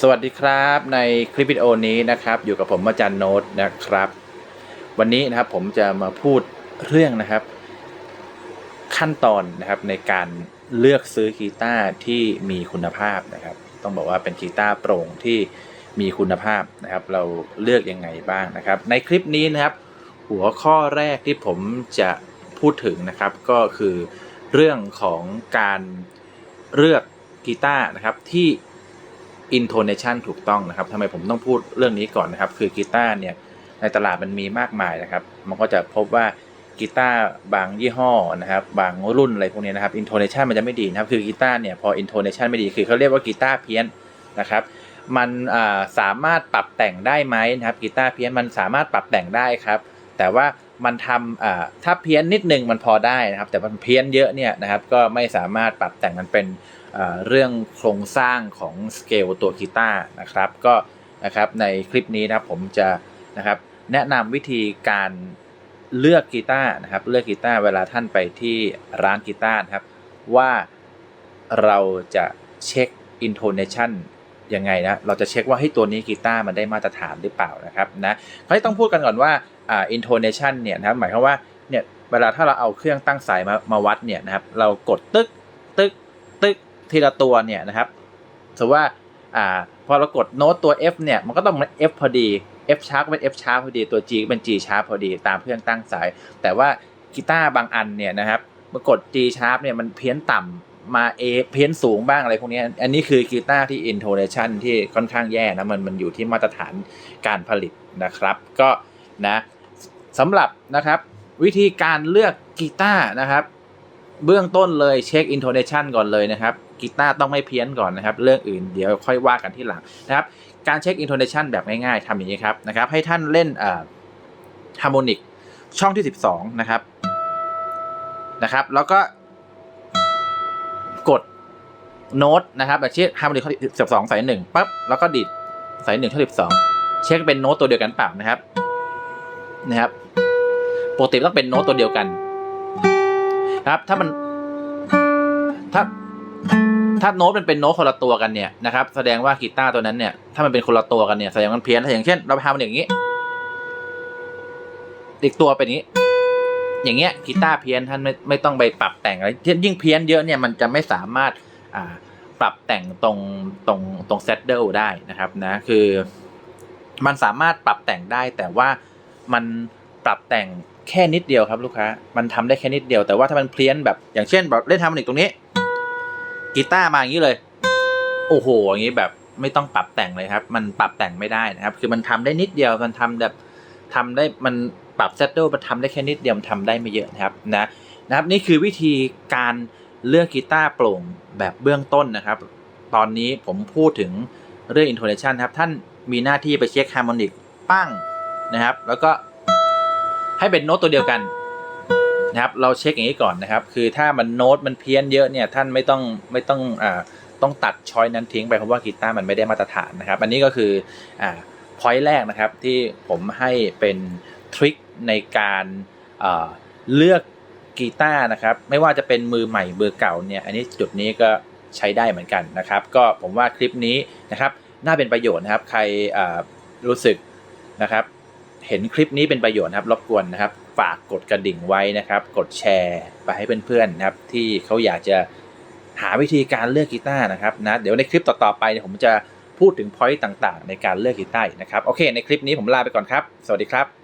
สวัสดีครับในคลิปวิดีโอนี้นะครับ อยู่กับผมอาจารย์โน้ตนะครับ วันนี้นะครับผมจะมาพูดเรื่องนะครับ ขั้นตอนนะครับในการเลือกซื้อกีตาร์ที่มีคุณภาพนะครับ ต้องบอกว่าเป็นกีตาร์โปร่งที่มีคุณภาพนะครับ เราเลือกยังไงบ้างนะครับ ในคลิปนี้นะครับ หัวข้อแรกที่ผมจะพูดถึงนะครับ ก็คือเรื่องของการเลือกกีตาร์นะครับที่ intonation ถูกต้องนะครับทำไมผมต้องพูดเรื่องนี้ก่อนนะครับ คือกีตาร์เนี่ยในตลาดมันมีมากมายนะครับ มันก็จะพบว่ากีตาร์บางยี่ห้อนะครับ บางรุ่นอะไรพวกนี้นะครับ intonation มันจะไม่ดีนะครับ คือกีตาร์เนี่ยพอ intonation ไม่ดีคือเขาเรียกว่ากีตาร์เพี้ยนนะครับ มันสามารถปรับแต่งได้ไหมนะครับกีตาร์เพี้ยนมันสามารถปรับแต่งได้ครับ แต่ว่ามันทำถ้าเพี้ยนนิดนึงมันพอได้นะครับ แต่มันเพี้ยนเยอะเนี่ยนะครับ ก็ไม่สามารถปรับแต่งมันเป็น เรื่องโครงสร้างของสเกลตัวกีตาร์นะครับก็นะครับในคลิปนี้นะผมจะนะครับแนะนำวิธีการเลือกกีตาร์นะครับเลือกกีตาร์เวลาท่านไปที่ร้านกีตาร์นะครับว่าเราจะเช็ค intonation ยังไงนะเราจะเช็คว่าให้ตัวนี้กีตาร์มันได้มาตรฐานหรือเปล่านะครับนะเขาจะต้องพูดกันก่อนว่าอ่า intonation เนี่ยนะครับหมายความว่าเนี่ยเวลาถ้าเราเอาเครื่องตั้งสายมามาวัดเนี่ยนะครับเรากดตึกตึกตึก ทีละตัวเนี่ยนะครับสมมติว่าอ่าพอเรากดโน้ตตัว F เนี่ยมันก็ต้องเป็น F พอดี F sharp เป็น F sharp พอดีตัว G เป็น G sharp พอดีตามเครื่องตั้งสาย แต่ว่ากีตาร์บางอันเนี่ยนะครับเมื่อกด G sharp เนี่ยมันเพี้ยนต่ำมา A เพี้ยนสูงบ้างอะไรพวกนี้อันนี้คือกีตาร์ที่ intonation ที่ค่อนข้างแย่นะมันมันอยู่ที่มาตรฐานการผลิตนะครับ ก็นะสำหรับนะครับวิธีการเลือกกีตาร์นะครับ เบื้องต้นเลยเช็ค intonation ก่อนเลยนะครับ กีตาร์ต้องไม่เพี้ยนก่อนนะครับ เรื่องอื่นเดี๋ยวค่อยว่ากันที่หลังนะครับการเช็ค intonation แบบง่ายๆทำอย่างนี้ครับนะครับ ให้ท่านเล่นฮาร์โมนิกช่องที่ 12 นะครับนะครับ แล้วก็กดโน้ตนะครับแบบเช่นฮาร์โมนิกข้อที่12ใส่หนึ่งปั๊บแล้วก็ดีดใส่หนึ่งข้อที่12เช็คเป็นโน้ตตัวเดียวกันเปล่านะครับนะครับปกติต้องเป็นโน้ตตัวเดียวกัน ครับ ถ้ามันถ้า ถ้าโน้ตมันเป็นโน้ตคนละตัวกันเนี่ยนะครับแสดงว่ากีตาร์ตัวนั้นเนี่ยถ้ามันเป็นคนละตัวกันเนี่ยแสดงว่ามันเพี้ยนอย่างเช่น เราทำมันอย่างนี้ อีกตัวเป็นอย่างนี้ อย่างเงี้ยกีตาร์เพี้ยนท่านไม่ไม่ต้องไปปรับแต่งอะไรยิ่งเพี้ยนเยอะเนี่ยมันจะไม่สามารถอ่าปรับแต่งตรงตรงตรงเซตเดิลได้นะครับนะคือ มันสามารถปรับแต่งได้ แต่ว่ามันปรับแต่งแค่นิดเดียวครับลูกค้า มันทำได้แค่นิดเดียวแต่ว่าถ้ามันเพี้ยนแบบ อย่างเช่นแบบเล่นทำมันอีกตรงนี้ กีตาร์มาอย่างนี้เลย โอ้โหอย่างนี้แบบไม่ต้องปรับแต่งเลยครับ มันปรับแต่งไม่ได้นะครับ คือมันทำได้นิดเดียวมันทำแบบทำได้มันปรับเซตเดิลมันทำได้แค่นิดเดียวมันทำได้ไม่เยอะนะครับนะนะครับนี่คือวิธีการเลือกกีตาร์โปร่งแบบเบื้องต้นนะครับ ตอนนี้ผมพูดถึงเรื่อง intonation ครับ ท่านมีหน้าที่ไปเช็คฮาร์โมนิกปั้งนะครับ แล้วก็ให้เป็นโน้ตตัวเดียวกัน นะครับเราเช็คอย่างนี้ก่อนนะครับ คือถ้ามันโน้ตมันเพี้ยนเยอะเนี่ยท่านไม่ต้องไม่ต้องอ่าต้องตัดช้อยนั้นทิ้งไปเพราะว่ากีตาร์มันไม่ได้มาตรฐานนะครับ อันนี้ก็คืออ่าพอยต์แรกนะครับที่ผมให้เป็นทริคในการเลือกกีตาร์นะครับไม่ว่าจะเป็นมือใหม่เบอร์เก่าเนี่ยอันนี้จุดนี้ก็ใช้ได้เหมือนกันนะครับ ก็ผมว่าคลิปนี้นะครับน่าเป็นประโยชน์นะครับ ใครรู้สึกนะครับ เห็นคลิปนี้เป็นประโยชน์นะครับรบกวนนะครับ ฝากกดกระดิ่งไว้นะครับ กดแชร์ไปให้เพื่อนๆนะครับ ที่เขาอยากจะหาวิธีการเลือกกีตาร์นะครับนะเดี๋ยวในคลิปต่อๆไปผมจะพูดถึงพอยต์ต่างๆ ในการเลือกกีตาร์นะครับโอเค ในคลิปนี้ผมลาไปก่อนครับ สวัสดีครับ